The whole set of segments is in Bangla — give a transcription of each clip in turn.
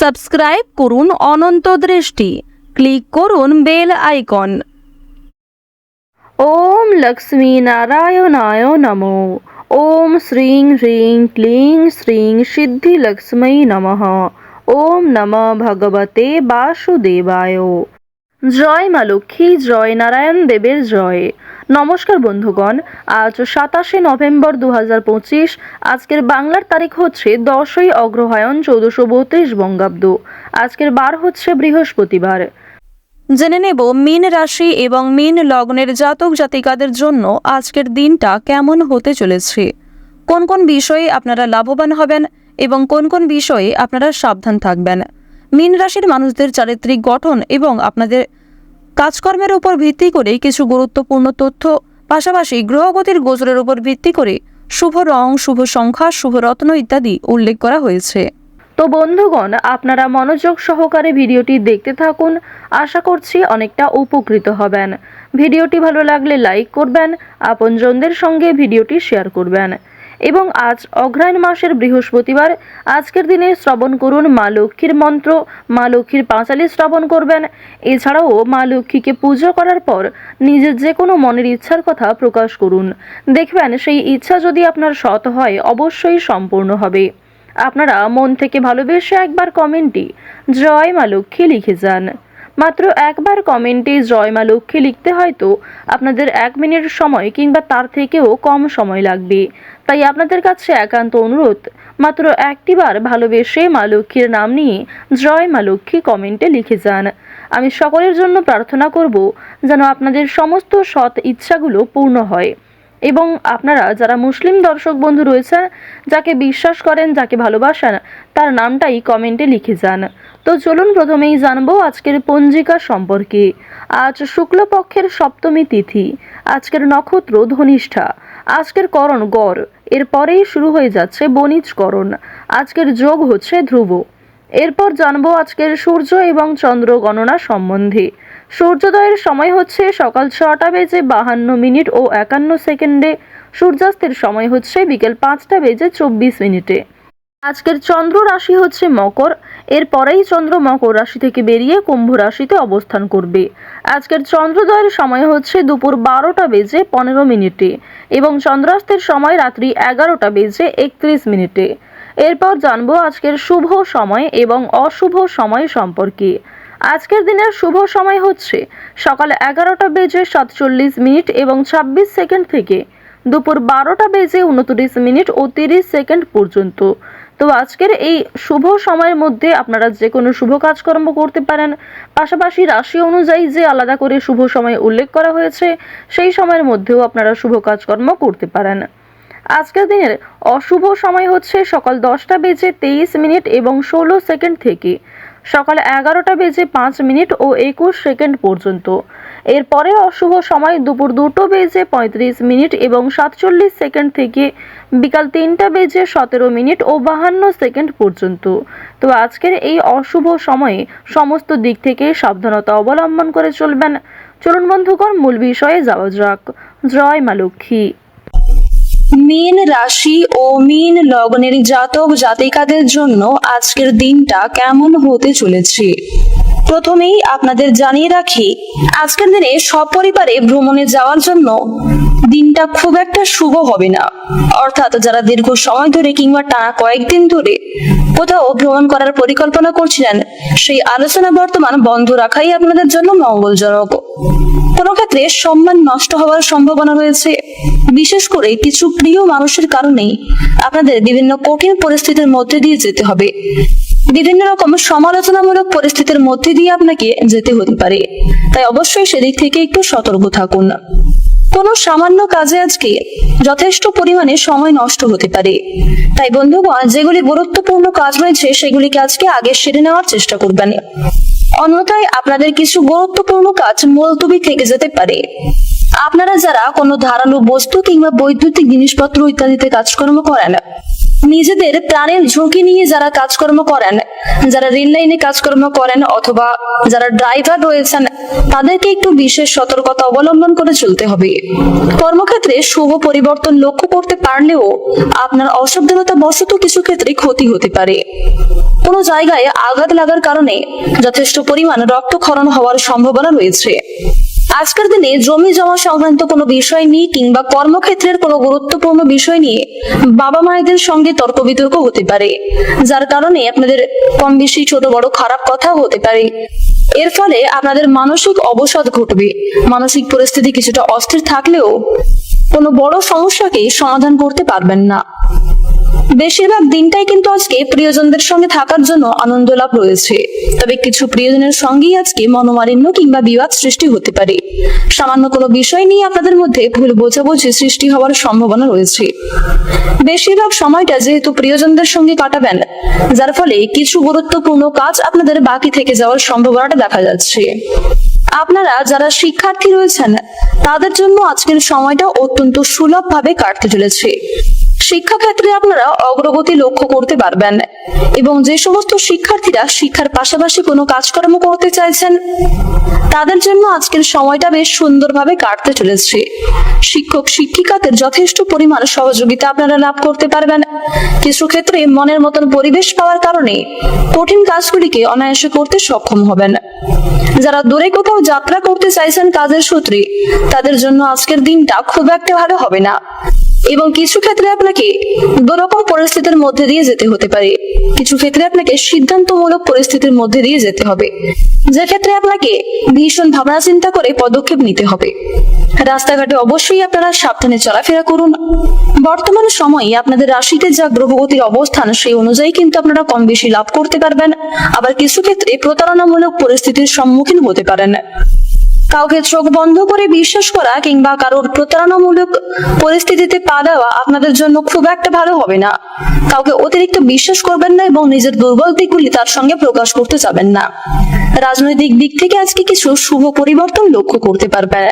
সাবস্ক্রাইব করুন অনন্ত দৃষ্টি। ক্লিক করুন বেল আইকন। ওম লক্ষ্মী নারায়ণায় নমো। ওম শ্রীং হ্রিং ক্লিং শ্রীং সিদ্ধি লক্ষ্মী নমঃ। ওম নম ভগবতে বাসুদেবায়। জয় মা লক্ষ্মী, জয় নারায়ণ দেবের জয়। নমস্কার বন্ধুগণ, আজ সাতাশে নভেম্বর দু পঁচিশ, আজকের বাংলার তারিখ হচ্ছে দশই অগ্রহায়ণ চৌদ্দশো বত্রিশ বঙ্গাব্দ। আজকের বার হচ্ছে বৃহস্পতিবার। জেনে নেব মীন রাশি এবং মীন লগ্নের জাতক জাতিকাদের জন্য আজকের দিনটা কেমন হতে চলেছে। কোন কোন বিষয়ে আপনারা লাভবান হবেন এবং কোন কোন বিষয়ে আপনারা সাবধান থাকবেন। মীন রাশির মানুষদের চারিত্রিক গঠন এবং আপনাদের কাজকর্মের উপর ভিত্তি করে কিছু গুরুত্বপূর্ণ তথ্য, পাশাপাশি গ্রহগতির গোচরের উপর ভিত্তি করে শুভ রং, শুভ সংখ্যা, শুভ রত্ন ইত্যাদি উল্লেখ করা হয়েছে। তো বন্ধুগণ, আপনারা মনোযোগ সহকারে ভিডিওটি দেখতে থাকুন। আশা করছি অনেকটা উপকৃত হবেন। ভিডিওটি ভালো লাগলে লাইক করবেন, আপনজনদের সঙ্গে ভিডিওটি শেয়ার করবেন। এবং আজ অগ্রায়ণ মাসের বৃহস্পতিবার। আজকের দিনে শ্রবণ করুন মা লক্ষ্মীর মন্ত্র। মা লক্ষ্মীর পাঁচালি শ্রবণ করবেন। এছাড়াও মা লক্ষ্মীকে পুজো করার পর নিজের যে কোনো মনের ইচ্ছার কথা প্রকাশ করুন। দেখবেন সেই ইচ্ছা যদি আপনার সৎ হয়, অবশ্যই সম্পূর্ণ হবে। আপনারা মন থেকে ভালোবেসে একবার কমেন্টে জয় মা লক্ষ্মী লিখে যান। মাত্র একবার কমেন্টে জয় মা লক্ষ্মী লিখতে হয়তো আপনাদের এক মিনিট সময় কিংবা তার থেকেও কম সময় লাগবে। তাই আপনাদের কাছে একান্ত অনুরোধ, মাত্র একটিবার ভালোবেসে মা লক্ষ্মীর নাম নিয়ে জয় মা লক্ষ্মী কমেন্টে লিখে যান। আমি সকলের জন্য প্রার্থনা করব যেন আপনাদের সমস্ত সৎ ইচ্ছাগুলো পূর্ণ হয়। এবং আপনারা যারা মুসলিম দর্শক বন্ধু রয়েছেন, যাকে বিশ্বাস করেন, যাকে ভালোবাসেন, তার নামটাই কমেন্টে লিখে যান। তো চলুন প্রথমেই জানব আজকের পঞ্জিকা সম্পর্কে। আজ শুক্লপক্ষের সপ্তমী তিথি, আজকের নক্ষত্র ধনিষ্ঠা, আজকের করণ গড়, এরপরেই শুরু হয়ে যাচ্ছে বণিজকরণ আজকের যোগ হচ্ছে ধ্রুব। এরপর জানব আজকের সূর্য এবং চন্দ্র গণনা সম্বন্ধে। সূর্যোদয়ের সময় হচ্ছে সকাল ছটা বেজে বাহান্ন মিনিট ও একান্ন সেকেন্ডে। সূর্যাস্তের সময় হচ্ছে বিকেল পাঁচটা বেজে চব্বিশ মিনিটে। আজকের চন্দ্র রাশি হচ্ছে মকর। এরপরেই চন্দ্র মকর রাশি থেকে বেরিয়ে কুম্ভ রাশিতে অবস্থান করবে। আজকের চন্দ্রোদয়ের সময় হচ্ছে দুপুর বারোটা বেজে পনেরো মিনিটে এবং চন্দ্রাস্তের সময় রাত্রি এগারোটা বেজে একত্রিশ মিনিটে। এরপর জানব আজকের শুভ সময় এবং অশুভ সময় সম্পর্কে। আজকের দিনের শুভ সময় হচ্ছে সকাল এগারোটা বেজে সাতচল্লিশ মিনিট এবং ছাব্বিশ সেকেন্ড থেকে দুপুর বারোটা বেজে উনত্রিশ মিনিট ও তিরিশ সেকেন্ড পর্যন্ত। তো আজকের এই শুভ সময়ের মধ্যে আপনারা যে কোনো শুভ কাজকর্ম করতে পারেন। পাশাপাশি রাশি অনুযায়ী যে আলাদা করে শুভ সময় উল্লেখ করা হয়েছে, সেই সময়ের মধ্যেও আপনারা শুভ কাজকর্ম করতে পারেন। আজকের দিনের অশুভ সময় হচ্ছে সকাল দশটা বেজে তেইশ মিনিট এবং ষোলো সেকেন্ড থেকে সকাল এগারোটা বেজে পাঁচ মিনিট ও একুশ সেকেন্ড পর্যন্ত। এরপরে অশুভ সময় দুপুর দুটো বেজে পঁয়ত্রিশ মিনিট এবং সাতচল্লিশ সেকেন্ড থেকে বিকাল তিনটা বেজে সতেরো মিনিট ও বাহান্ন সেকেন্ড পর্যন্ত। তো আজকের এই অশুভ সময়ে সমস্ত দিক থেকে সাবধানতা অবলম্বন করে চলবেন। চলুন বন্ধুগণ, মূল বিষয়ে যাওয়া যাক। জয় মা লক্ষ্মী। মীন রাশি ও মীন লগ্নের জাতক জাতিকাদের জন্য আজকের দিনটা কেমন হতে চলেছে? প্রথমেই আপনাদের জানিয়ে রাখি, আজকের দিনে সপরিবারে ভ্রমণে যাওয়ার জন্য দিনটা খুব একটা শুভ হবে না। অর্থাৎ যারা দীর্ঘ সময় ধরে কিংবা টানা কয়েকদিন ধরে কোথাও ভ্রমণ করার পরিকল্পনা করছিলেন, সেই আলোচনা বর্তমান বন্ধ রাখাই আপনাদের জন্য মঙ্গলজনক। কোনো ক্ষেত্রে সম্মান নষ্ট হওয়ার সম্ভাবনা রয়েছে। বিশেষ করে কিছু প্রিয় মানুষের কারণেই আপনাদের বিভিন্ন কঠিন পরিস্থিতির মধ্যে দিয়ে যেতে হবে। বিভিন্ন রকম সমালোচনামূলক পরিস্থিতির মধ্যে দিয়ে আপনাকে যেতে হতে পারে। তাই অবশ্যই সেদিক থেকে একটু সতর্ক থাকুন। কোনো সামান্য কাজে আজকে যথেষ্ট পরিমাণে সময় নষ্ট হতে পারে। তাই বন্ধুগণ, যেগুলি গুরুত্বপূর্ণ কাজ রয়েছে, সেগুলিকে আজকে আগে সেরে নেওয়ার চেষ্টা করবেন। অন্যথায় আপনাদের কিছু গুরুত্বপূর্ণ কাজ মুলতুবি থেকে যেতে পারে। আপনারা যারা কোনো ধারালো বস্তু কিংবা বৈদ্যুতিক জিনিসপত্র ইত্যাদিতে কাজকর্ম করেন, নিজেদের প্রাণের ঝুঁকি নিয়ে যারা কাজকর্ম করেন, যারা রেল লাইনে কাজকর্ম করেন অথবা যারা ড্রাইভার রয়েছেন, তাদেরকে একটু বিশেষ সতর্কতা অবলম্বন করে চলতে হবে। কর্মক্ষেত্রে শুভ পরিবর্তন লক্ষ্য করতে পারলেও আপনার অসাবধানতা বশত কিছু ক্ষেত্রে ক্ষতি হতে পারে। কোনো জায়গায় আঘাত লাগার কারণে যথেষ্ট পরিমাণ রক্তক্ষরণ হওয়ার সম্ভাবনা রয়েছে। আজকের দিনে জমি জমা সংক্রান্ত কোনো বিষয় নিয়ে কিংবা কর্মক্ষেত্রের কোনো গুরুত্বপূর্ণ বিষয় নিয়ে বাবা মায়েদের সঙ্গে তর্ক বিতর্ক হতে পারে, যার কারণে আপনাদের কম বেশি ছোট বড় খারাপ কথা হতে পারে। এর ফলে আপনাদের মানসিক অবসাদ ঘটবে। মানসিক পরিস্থিতি কিছুটা অস্থির থাকলেও কোনো বড় সমস্যাকে সমাধান করতে পারবেন না। বেশিরভাগ দিনটাই কিন্তু আজকে প্রিয়জনদের সঙ্গে থাকার জন্য আনন্দ লাভ রয়েছে। তবে কিছু প্রিয়জনের সঙ্গেই আজকে মনোমালিন্য কিংবা বিবাদ সৃষ্টি হতে পারে। সামান্য কোনো বিষয় নিয়ে আপনাদের মধ্যে ভুল বোঝাবুঝি সৃষ্টি হওয়ার সম্ভাবনা রয়েছে। বেশিরভাগ সময়টা যেহেতু প্রিয়জনদের সঙ্গে কাটাবেন, যার ফলে কিছু গুরুত্বপূর্ণ কাজ আপনাদের বাকি থেকে যাওয়ার সম্ভাবনাটা দেখা যাচ্ছে। আপনারা যারা শিক্ষার্থী রয়েছেন, তাদের জন্য আজকের সময়টা অত্যন্ত সুলভভাবে কাটতে চলেছে। শিক্ষাক্ষেত্রে আপনারা অগ্রগতি লক্ষ্য করতে পারবেন এবং যে সমস্ত শিক্ষার্থীরা শিক্ষার পাশাপাশি কোনো কাজকর্ম করতে চাইছেন, তাদের জন্য আজকের সময়টা বেশ সুন্দরভাবে কাটতে চলেছে। শিক্ষক, শিক্ষিকাদের যথেষ্ট পরিমাণ সহযোগিতা আপনারা লাভ করতে পারবেন। কিছু ক্ষেত্রে মনের মতন পরিবেশ পাওয়ার কারণে কঠিন কাজগুলিকে অনায়াসে করতে সক্ষম হবেন। যারা দূরে কোথাও যাত্রা করতে চাইছেন কাজের সূত্রে তাদের জন্য আজকের দিনটা খুব একটা ভালো হবে না। এবং কিছু ক্ষেত্রে আপনাকে দুরকম পরিস্থিতির মধ্যে দিয়ে যেতে হতে পারে। কিছু ক্ষেত্রে আপনাকে সিদ্ধান্তমূলক পরিস্থিতির মধ্যে দিয়ে যেতে হবে। যে ক্ষেত্রে আপনাকে ভীষণ ভাবনা চিন্তা করে পদক্ষেপ নিতে হবে। রাস্তাঘাটে অবশ্যই আপনারা সাবধানে চলাফেরা করুন। বর্তমান সময়ে আপনাদের রাশিতে যা গ্রহগতির অবস্থান, সেই অনুযায়ী কিন্তু আপনারা কম বেশি লাভ করতে পারবেন। আবার কিছু ক্ষেত্রে প্রতারণামূলক পরিস্থিতির সম্মুখীন হতে পারেন। কাউকে চোখ বন্ধ করে বিশ্বাস করা কিংবা কারোর প্রতারণামূলক পরিস্থিতিতে পা দেওয়া আপনাদের জন্য খুব একটা ভালো হবে না। কাউকে অতিরিক্ত বিশ্বাস করবেন না এবং নিজের দুর্বল দিকগুলি তার সঙ্গে প্রকাশ করতে যাবেন না। রাজনৈতিক দিক থেকে আজকে কিছু শুভ পরিবর্তন লক্ষ্য করতে পারবেন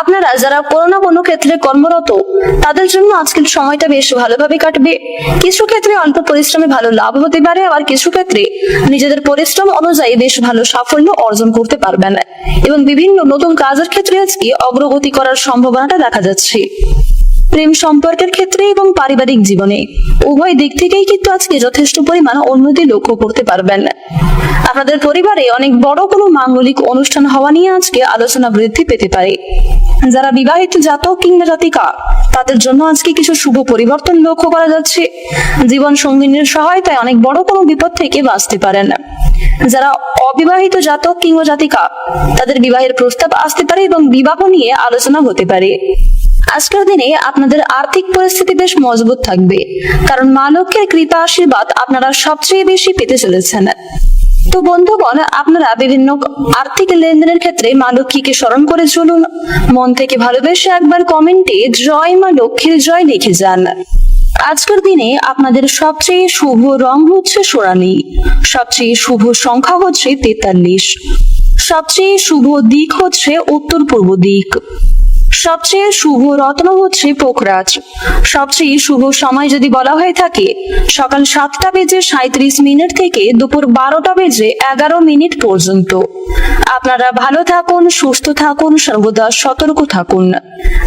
আপনারা যারা কোনো না কোনো ক্ষেত্রে কর্মরত, তাদের জন্য আজকের সময়টা বেশ ভালোভাবে কাটবে। কিছু ক্ষেত্রে অল্প পরিশ্রমে ভালো লাভ হতে পারে, আবার কিছু ক্ষেত্রে নিজেদের পরিশ্রম অনুযায়ী বেশ ভালো সাফল্য অর্জন করতে পারবেন এবং বিভিন্ন নতুন কাজের ক্ষেত্রে আজকে অগ্রগতি করার সম্ভাবনাটা দেখা যাচ্ছে। প্রেম সম্পর্কের ক্ষেত্রে এবং পারিবারিক জীবনে। উভয় দিক থেকেই কিন্তু আজকে যথেষ্ট পরিমাণ উন্নতি লক্ষ্য করতে পারবেন। আপনাদের পরিবারে অনেক বড় কোনো মাঙ্গলিক অনুষ্ঠান হওয়া নিয়ে আজকে আলোচনা বৃদ্ধি পেতে পারে। যারা বিবাহিত জাতক কিংবা জাতিকা, তাদের জন্য আজকে কিছু শুভ পরিবর্তন লক্ষ্য করা যাচ্ছে। জীবন সঙ্গিনীর সহায়তায় অনেক বড় কোনো বিপদ থেকে বাঁচতে পারেন। যারা অবিবাহিত জাতক কিংবা জাতিকা, তাদের বিবাহের প্রস্তাব আসতে পারে এবং বিবাহ নিয়ে আলোচনা হতে পারে। আজকের দিনে আপনাদের আর্থিক পরিস্থিতি বেশ মজবুত থাকবে। কারণ মা লক্ষ্মীর কৃপা আশীর্বাদ আপনারা সবচেয়ে বেশি পেতে চলেছেন। তো বন্ধুগণ, আপনারা বিভিন্ন আর্থিক লেনদেনের ক্ষেত্রে মা লক্ষ্মীকে স্মরণ করে চলুন। মন থেকে ভালোবেসে একবার কমেন্টে জয় মা লক্ষ্মীর জয় লিখে যান। আজকের দিনে আপনাদের সবচেয়ে শুভ রং হচ্ছে সোনালী। সবচেয়ে শুভ সংখ্যা হচ্ছে তেতাল্লিশ। সবচেয়ে শুভ দিক হচ্ছে উত্তর পূর্ব দিক। সবচেয়ে শুভ রত্ন হচ্ছে পোখরাজ। সবচেয়ে শুভ সময় যদি বলা হয়ে থাকে, সকাল সাতটা বেজে সাঁত্রিশ মিনিট থেকে দুপুর বারোটা বেজে এগারো মিনিট পর্যন্ত। আপনারা ভালো থাকুন, সুস্থ থাকুন, সর্বদা সতর্ক থাকুন।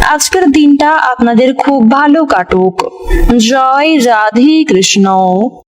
আজকের দিনটা আপনাদের খুব ভালো কাটুক। জয় রাধে কৃষ্ণ।